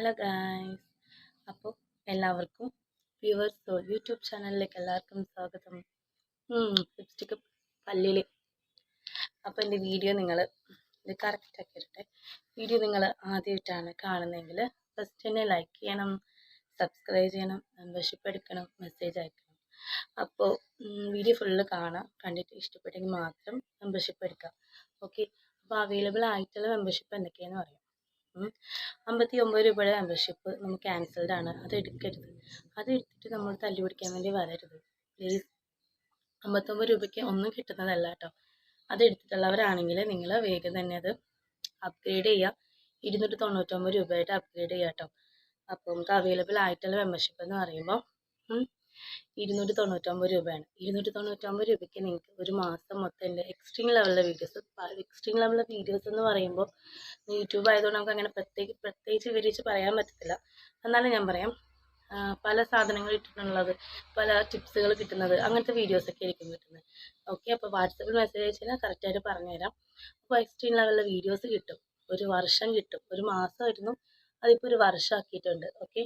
Hello guys അപ്പോൾ എല്ലാവർക്കും വ്യൂവേഴ്സോ YouTube ചാനലിലേക്ക് എല്ലാവർക്കും സ്വാഗതം. ലിപ്സ്റ്റിക്ക് പല്ലിൽ അപ്പോൾ എന്റെ വീഡിയോ നിങ്ങൾ ഇത് കറക്റ്റ് ആക്കി ഇരട്ടെ വീഡിയോ നിങ്ങൾ ആദ്യമായിട്ടാണ് കാണുന്നതെങ്കിൽ ഫസ്റ്റ് തന്നെ ലൈക്ക് ചെയ്യണം സബ്സ്ക്രൈബ് ചെയ്യണം മെമ്പർഷിപ്പ് എടുക്കണം മെസ്സേജ് അയക്കണം. അപ്പോൾ വീഡിയോ ഫുള്ള് കാണാം. കണ്ടിട്ട് ഇഷ്ടപ്പെട്ടെങ്കിൽ മാത്രം മെമ്പർഷിപ്പ് എടുക്കാം. ഓക്കെ അപ്പോൾ അവൈലബിൾ ആയിട്ടുള്ള മെമ്പർഷിപ്പ് എന്തൊക്കെയാണെന്ന് പറയാം. അമ്പത്തി ഒമ്പത് രൂപയുടെ മെമ്പർഷിപ്പ് നമുക്ക് ക്യാൻസൽഡ് ആണ്. അത് എടുക്കരുത്. അത് എടുത്തിട്ട് നമ്മൾ തല്ലി പിടിക്കാൻ വേണ്ടി വരരുത്. പ്ലീസ് അമ്പത്തൊമ്പത് രൂപയ്ക്ക് ഒന്നും കിട്ടുന്നതല്ല കേട്ടോ. അത് എടുത്തിട്ടുള്ളവരാണെങ്കിൽ നിങ്ങൾ വേഗം തന്നെ അത് അപ്ഗ്രേഡ് ചെയ്യുക. ഇരുന്നൂറ്റി തൊണ്ണൂറ്റൊമ്പത് രൂപയായിട്ട് അപ്ഗ്രേഡ് ചെയ്യുക കേട്ടോ. അപ്പോൾ നമുക്ക് അവൈലബിൾ ആയിട്ടുള്ള മെമ്പർഷിപ്പ് എന്ന് പറയുമ്പോൾ ഇരുന്നൂറ്റി തൊണ്ണൂറ്റൊമ്പത് രൂപയാണ്. ഇരുന്നൂറ്റി തൊണ്ണൂറ്റൊമ്പത് രൂപയ്ക്ക് നിങ്ങൾക്ക് ഒരു മാസം മൊത്തം എന്റെ എക്സ്ട്രീം ലെവലിലെ വീഡിയോസ് എക്സ്ട്രീം ലെവലിലെ വീഡിയോസ് എന്ന് പറയുമ്പോൾ യൂട്യൂബ് ആയതുകൊണ്ട് നമുക്ക് അങ്ങനെ പ്രത്യേക പ്രത്യേകിച്ച് വിവരിച്ച് പറയാൻ പറ്റത്തില്ല. എന്നാലും ഞാൻ പറയാം പല സാധനങ്ങൾ ഇട്ടിട്ടുള്ളത് പല ടിപ്സുകൾ കിട്ടുന്നത് അങ്ങനത്തെ വീഡിയോസൊക്കെ ആയിരിക്കും കിട്ടുന്നത്. ഓക്കെ അപ്പോൾ വാട്സപ്പിൽ മെസ്സേജ് അയച്ചാൽ കറക്റ്റായിട്ട് പറഞ്ഞുതരാം. അപ്പോൾ എക്സ്ട്രീം ലെവലിലെ വീഡിയോസ് കിട്ടും. ഒരു വർഷം കിട്ടും. ഒരു മാസമായിരുന്നു അതിപ്പോൾ ഒരു വർഷം ആക്കിയിട്ടുണ്ട് ഓക്കെ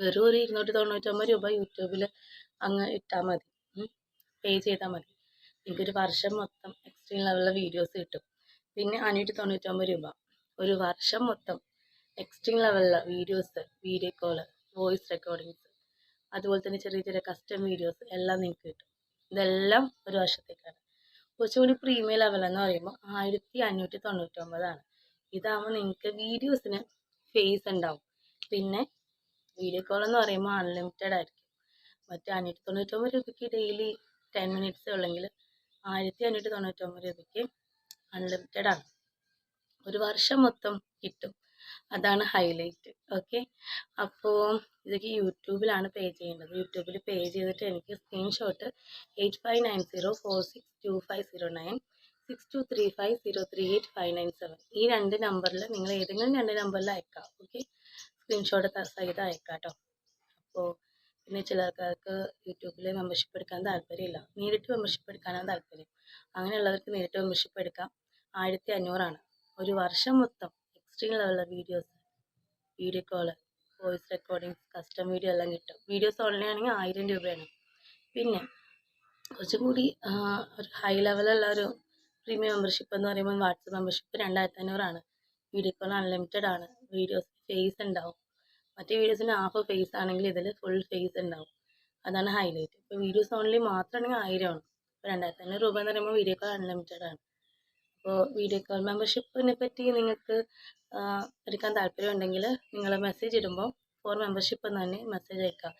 വെറും ഒരു ഇരുന്നൂറ്റി തൊണ്ണൂറ്റൊമ്പത് രൂപ യൂട്യൂബിൽ അങ്ങ് ഇട്ടാൽ മതി. പേ ചെയ്താൽ മതി. എനിക്കൊരു വർഷം മൊത്തം എക്സ്ട്രീം ലെവലിലെ വീഡിയോസ് കിട്ടും. പിന്നെ അഞ്ഞൂറ്റി തൊണ്ണൂറ്റൊമ്പത് രൂപ. ഒരു വർഷം മൊത്തം extreme ലെവലിലെ videos video call voice recordings അതുപോലെ തന്നെ ചെറിയ ചെറിയ കസ്റ്റം വീഡിയോസ് എല്ലാം നിങ്ങൾക്ക് കിട്ടും. ഇതെല്ലാം ഒരു വർഷത്തേക്കാണ്. കുറച്ചുകൂടി പ്രീമിയം ലെവൽ എന്ന് പറയുമ്പോൾ ആയിരത്തി അഞ്ഞൂറ്റി തൊണ്ണൂറ്റൊമ്പതാണ് ഇതാകുമ്പോൾ നിങ്ങൾക്ക് വീഡിയോസിന് ഫേസ് ഉണ്ടാവും. പിന്നെ വീഡിയോ കോൾ എന്ന് പറയുമ്പോൾ അൺലിമിറ്റഡ് ആയിരിക്കും. മറ്റേ അഞ്ഞൂറ്റി തൊണ്ണൂറ്റൊമ്പത് രൂപയ്ക്ക് ഡെയിലി ടെൻ മിനിറ്റ്സ് ഉള്ളെങ്കിൽ ആയിരത്തി അഞ്ഞൂറ്റി തൊണ്ണൂറ്റൊമ്പത് രൂപയ്ക്ക് അൺലിമിറ്റഡ് ആണ്. ഒരു വർഷം മൊത്തം കിട്ടും. അതാണ് ഹൈലൈറ്റ് ഓക്കെ അപ്പോൾ ഇതൊക്കെ യൂട്യൂബിലാണ് പേ ചെയ്യേണ്ടത്. യൂട്യൂബിൽ പേ ചെയ്തിട്ട് എനിക്ക് screenshot eight five nine zero four six two five zero nine six two three five zero three eight five nine seven ഈ രണ്ട് നമ്പറിൽ നിങ്ങൾ ഏതെങ്കിലും രണ്ട് നമ്പറിൽ അയക്കാം. ഓക്കെ സ്ക്രീൻഷോട്ട് സഹിതം അയക്കാം കേട്ടോ അപ്പോൾ പിന്നെ ചില ആൾക്കാർക്ക് യൂട്യൂബിൽ മെമ്പർഷിപ്പ് എടുക്കാൻ താല്പര്യമില്ല. നേരിട്ട് മെമ്പർഷിപ്പ് എടുക്കാനാണ് താല്പര്യം. അങ്ങനെയുള്ളവർക്ക് നേരിട്ട് മെമ്പർഷിപ്പ് എടുക്കാം. ആയിരത്തി അഞ്ഞൂറാണ് ഒരു വർഷം മൊത്തം extreme ലെവലിലെ videos video call voice recordings custom video എല്ലാം കിട്ടും. വീഡിയോസ് ഓൺലൈൻ ആണെങ്കിൽ ആയിരം രൂപയാണ്. പിന്നെ കുറച്ചും കൂടി ഒരു ഹൈ ലെവലുള്ള ഒരു പ്രീമിയം മെമ്പർഷിപ്പ് എന്ന് പറയുമ്പോൾ വാട്സപ്പ് മെമ്പർഷിപ്പ് രണ്ടായിരത്തി അഞ്ഞൂറാണ് വീഡിയോ കോൾ അൺലിമിറ്റഡ് ആണ്. വീഡിയോസ് ഫേസ് ഉണ്ടാവും മറ്റേ വീഡിയോസിന് ഹാഫ് ഫേസ് ആണെങ്കിൽ ഇതിൽ ഫുൾ ഫേസ് ഉണ്ടാവും അതാണ് ഹൈലൈറ്റ് ഇപ്പോൾ വീഡിയോസ് ഓൺലി മാത്രമാണെങ്കിൽ ആയിരമാണ് ഇപ്പോൾ രണ്ടായിരത്തി അഞ്ഞൂറ് രൂപ എന്ന് പറയുമ്പോൾ വീഡിയോ കോൾ അൺലിമിറ്റഡ് ആണ്. അപ്പോൾ വീഡിയോ കോൾ മെമ്പർഷിപ്പിനെ പറ്റി നിങ്ങൾക്ക് എടുക്കാൻ താല്പര്യമുണ്ടെങ്കിൽ നിങ്ങൾ മെസ്സേജ് ഇടുമ്പോൾ ഫോർ മെമ്പർഷിപ്പ് എന്ന് തന്നെ മെസ്സേജ് അയക്കുക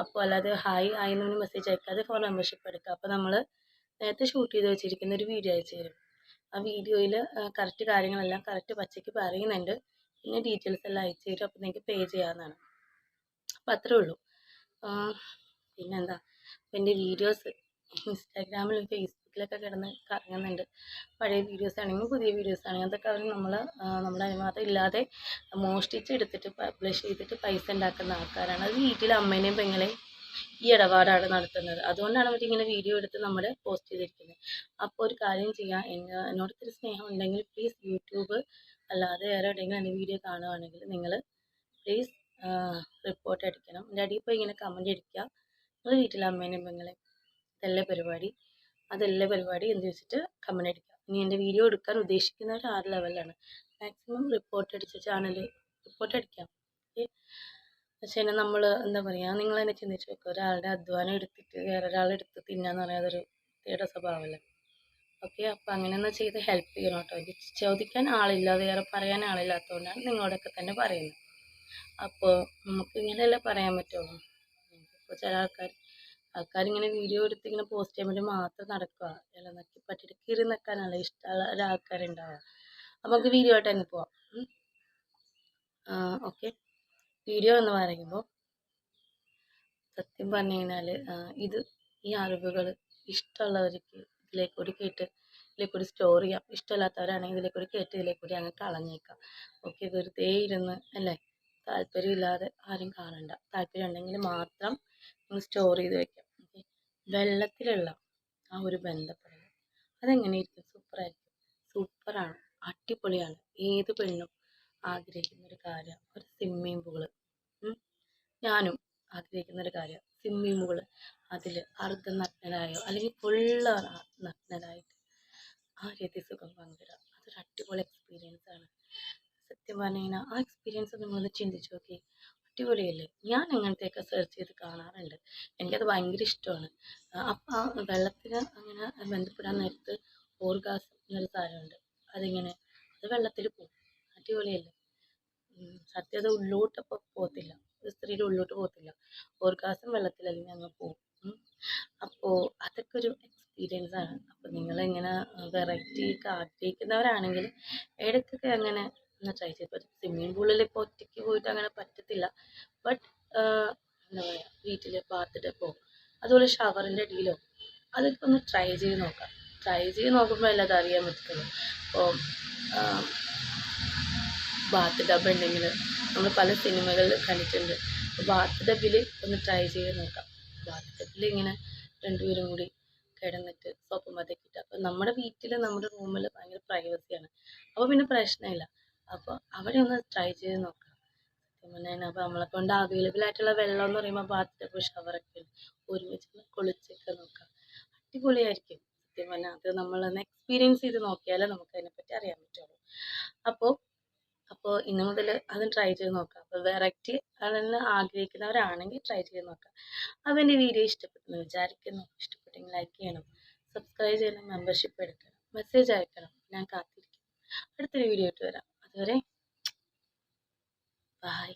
അപ്പോൾ അല്ലാതെ ഹായ് ആയി എന്ന് മെസ്സേജ് അയക്കാതെ ഫോർ മെമ്പർഷിപ്പ് എടുക്കുക അപ്പോൾ നമ്മൾ നേരത്തെ ഷൂട്ട് ചെയ്ത് വെച്ചിരിക്കുന്ന ഒരു വീഡിയോ അയച്ചു തരും. ആ വീഡിയോയിൽ കറക്റ്റ് കാര്യങ്ങളെല്ലാം കറക്റ്റ് പച്ചയ്ക്ക് പറയുന്നുണ്ട്. പിന്നെ ഡീറ്റെയിൽസ് എല്ലാം അയച്ചു തരും. അപ്പോൾ നിങ്ങൾക്ക് പേ ചെയ്യാവുന്നതാണ്. അപ്പോൾ അത്രേ ഉള്ളൂ. പിന്നെന്താ? അപ്പോൾ എന്റെ വീഡിയോസ് ഇൻസ്റ്റാഗ്രാമിലും ഫേസ്ബുക്കിലൊക്കെ കിടന്ന് കറങ്ങുന്നുണ്ട്. പഴയ വീഡിയോസ് ആണെങ്കിലും പുതിയ വീഡിയോസ് ആണെങ്കിലും അതൊക്കെ അവർ നമ്മൾ നമ്മുടെ അനുവാദം ഇല്ലാതെ മോഷ്ടിച്ച് എടുത്തിട്ട് പബ്ലിഷ് ചെയ്തിട്ട് പൈസ ഉണ്ടാക്കുന്ന ആൾക്കാരാണ്. അത് വീട്ടിൽ അമ്മേനെയും പെങ്ങളെയും ഈ ഇടപാടാണ് നടത്തുന്നത്. അതുകൊണ്ടാണ് അവരിങ്ങനെ വീഡിയോ എടുത്ത് നമ്മൾ പോസ്റ്റ് ചെയ്തിരിക്കുന്നത്. അപ്പോൾ ഒരു കാര്യം ചെയ്യാം. എന്നോട് ഇത്തിരി സ്നേഹം ഉണ്ടെങ്കിൽ പ്ലീസ് യൂട്യൂബ് അല്ലാതെ വേറെ എവിടെയെങ്കിലും എന്റെ വീഡിയോ കാണുകയാണെങ്കിൽ നിങ്ങൾ പ്ലീസ് റിപ്പോർട്ട് അടിക്കണം. എന്റെ അടിയിൽ പോയി ഇങ്ങനെ കമന്റ് അടിക്കുക. നിങ്ങൾ വീട്ടിലെ അമ്മേനെ പെങ്ങളെ ഇതല്ല പരിപാടി അതല്ല പരിപാടി എന്ന് വെച്ചിട്ട് കമന്റ് അടിക്കുക. ഇനി എന്റെ വീഡിയോ എടുക്കാൻ ഉദ്ദേശിക്കുന്നവർ ആ ലെവലാണ് മാക്സിമം റിപ്പോർട്ട് അടിച്ച ചാനൽ റിപ്പോർട്ട് അടിക്കാം. ഓക്കെ പക്ഷേ എന്നെ നമ്മൾ എന്താ പറയുക നിങ്ങൾ തന്നെ ചിന്തിച്ച് നോക്കുക ഒരാളുടെ അധ്വാനം എടുത്തിട്ട് വേറൊരാളെടുത്ത് തിന്നാന്ന് പറയുന്നത് അതൊരു വൃത്തിയുടെ സ്വഭാവമല്ലേ ഓക്കെ അപ്പോൾ അങ്ങനെയൊന്ന് ചെയ്ത് ഹെൽപ്പ് ചെയ്യണം കേട്ടോ ചോദിക്കാൻ ആളില്ല വേറെ പറയാൻ ആളില്ലാത്തതുകൊണ്ടാണ് നിങ്ങളോടൊക്കെ തന്നെ പറയുന്നത്. അപ്പോൾ നമുക്ക് ഇങ്ങനെയല്ലേ പറയാൻ പറ്റുള്ളൂ ഇപ്പോൾ ചില ആൾക്കാർ ആൾക്കാരിങ്ങനെ വീഡിയോ എടുത്ത് ഇങ്ങനെ പോസ്റ്റ് ചെയ്യാൻ വേണ്ടി മാത്രം നടക്കുക ചില നക്കി പറ്റിയിട്ട് കീറി നിൽക്കാനുള്ള ഇഷ്ടമുള്ള ഒരാൾക്കാരുണ്ടാവുക അപ്പോൾ നമുക്ക് വീഡിയോ ആയിട്ട് തന്നെ പോവാം. ഓക്കെ. വീഡിയോ എന്ന് പറയുമ്പോൾ സത്യം പറഞ്ഞു കഴിഞ്ഞാൽ ഇത് ഈ അറിവുകൾ ഇഷ്ടമുള്ളവർക്ക് ഇതിലേക്കൂടി കേട്ട് ഇതിലേക്കൂടി സ്റ്റോർ ചെയ്യാം. ഇഷ്ടമില്ലാത്തവരാണെങ്കിൽ ഇതിലേക്കൂടി കേട്ട് ഇതിലേക്കൂടി അങ്ങ് കളഞ്ഞേക്കാം. ഓക്കെ വെറുതെ ഇരുന്ന് അല്ലേ? താല്പര്യമില്ലാതെ ആരും കാണണ്ട. താല്പര്യം ഉണ്ടെങ്കിൽ മാത്രം നിങ്ങൾ സ്റ്റോർ ചെയ്ത് വെക്കാം. ഓക്കെ വെള്ളത്തിലുള്ള ആ ഒരു ബന്ധപ്പെടൽ അതെങ്ങനെയിരിക്കും സൂപ്പറായിരിക്കും. സൂപ്പറാണ്. അടിപൊളിയാണ്. ഏത് പെണ്ണും ആഗ്രഹിക്കുന്ന ഒരു കാര്യം. ഒരു സ്വിമ്മിംഗ് പൂൾ ഞാനും ആഗ്രഹിക്കുന്ന ഒരു കാര്യം. സ്വിമ്മിംഗ് പൂൾ അതിൽ അർദ്ധനഗ്നരായോ അല്ലെങ്കിൽ ഫുള്ള് നഗ്നരായിട്ട് ആ രീതി സുഖം പങ്കിടാം അതൊരു അടിപൊളി എക്സ്പീരിയൻസ് ആണ്. സത്യം പറഞ്ഞു കഴിഞ്ഞാൽ ആ എക്സ്പീരിയൻസ് നിങ്ങളൊന്ന് ചിന്തിച്ചു നോക്കി. അടിപൊളിയല്ലേ? ഞാൻ അങ്ങനത്തെയൊക്കെ സെർച്ച് ചെയ്ത് കാണാറുണ്ട്. എനിക്കത് ഭയങ്കര ഇഷ്ടമാണ്. അപ്പം ആ വെള്ളത്തിന് അങ്ങനെ ബന്ധപ്പെടാൻ നേരത്ത് ഓർഗാസം എന്നൊരു സാധനമുണ്ട്. അതിങ്ങനെ അത് വെള്ളത്തിൽ പോകും അടിപൊളിയല്ലേ? സത്യം അത് ഉള്ളോട്ടപ്പോൾ പോകത്തില്ല. സ്ത്രീയുടെ ഉള്ളോട്ട് പോകത്തില്ല. ഓർഗാസം വെള്ളത്തിൽ അങ്ങ് പോകും. അപ്പോൾ അതൊക്കെ ഒരു എക്സ്പീരിയൻസ് ആണ്. അപ്പോൾ നിങ്ങളിങ്ങനെ വെറൈറ്റി ആഗ്രഹിക്കുന്നവരാണെങ്കിൽ ഇടയ്ക്കൊക്കെ അങ്ങനെ ഒന്ന് ട്രൈ ചെയ്ത് ഇപ്പോൾ സ്വിമ്മിംഗ് പൂളിൽ ഇപ്പോൾ ഒറ്റയ്ക്ക് പോയിട്ട് അങ്ങനെ പറ്റത്തില്ല. ബട്ട് എന്താ പറയുക വീട്ടിൽ ബാത്ത് ടബോ അതുപോലെ ഷവറിന്റെ അടിയിലോ അതൊക്കെ ഒന്ന് ട്രൈ ചെയ്ത് നോക്കാം. ട്രൈ ചെയ്ത് നോക്കുമ്പോൾ അല്ല അത് അറിയാൻ പറ്റത്തുള്ളൂ. അപ്പോൾ ബാത്ത് ടബ് ഉണ്ടെങ്കിൽ നമ്മൾ പല സിനിമകളിൽ കണ്ടിട്ടുണ്ട്. ബാത്ത് ടബിൽ ഒന്ന് ട്രൈ ചെയ്ത് നോക്കാം. ടബിൽ ഇങ്ങനെ രണ്ടുപേരും കൂടി കിടന്നിട്ട് സോപ്പ് മതക്കിയിട്ട് അപ്പോൾ നമ്മുടെ വീട്ടിൽ നമ്മുടെ റൂമിൽ ഭയങ്കര പ്രൈവസിയാണ് അപ്പോൾ പിന്നെ പ്രശ്നമില്ല. അപ്പോൾ അവിടെ ഒന്ന് ട്രൈ ചെയ്ത് നോക്കാം സത്യം പറഞ്ഞാൽ അപ്പോൾ നമ്മളെ കൊണ്ട് അവൈലബിൾ ആയിട്ടുള്ള വെള്ളം എന്ന് പറയുമ്പോൾ ടബ് ഷവറൊക്കെ ഒരുമിച്ച് കുളിച്ചൊക്കെ നോക്കാം. അടിപൊളിയായിരിക്കും. സത്യം പറഞ്ഞാൽ അത് നമ്മളൊന്ന് എക്സ്പീരിയൻസ് ചെയ്ത് നോക്കിയാലേ നമുക്ക് അതിനെപ്പറ്റി അറിയാൻ പറ്റുള്ളൂ. അപ്പോൾ അപ്പോൾ ഇന്ന് മുതൽ അത് ട്രൈ ചെയ്ത് നോക്കാം. അപ്പോൾ വെറൈറ്റി അതെന്ന് ആഗ്രഹിക്കുന്നവരാണെങ്കിൽ ട്രൈ ചെയ്ത് നോക്കാം. അപ്പോൾ എന്റെ വീഡിയോ ഇഷ്ടപ്പെട്ടെന്ന് വിചാരിക്കുന്നു. ഇഷ്ടപ്പെട്ടെങ്കിൽ ലൈക്ക് ചെയ്യണം. സബ്സ്ക്രൈബ് ചെയ്യണം. മെമ്പർഷിപ്പ് എടുക്കണം. മെസ്സേജ് അയക്കണം. ഞാൻ കാത്തിരിക്കും അടുത്തൊരു വീഡിയോ ഇട്ട് വരാം. അതുവരെ ബായ്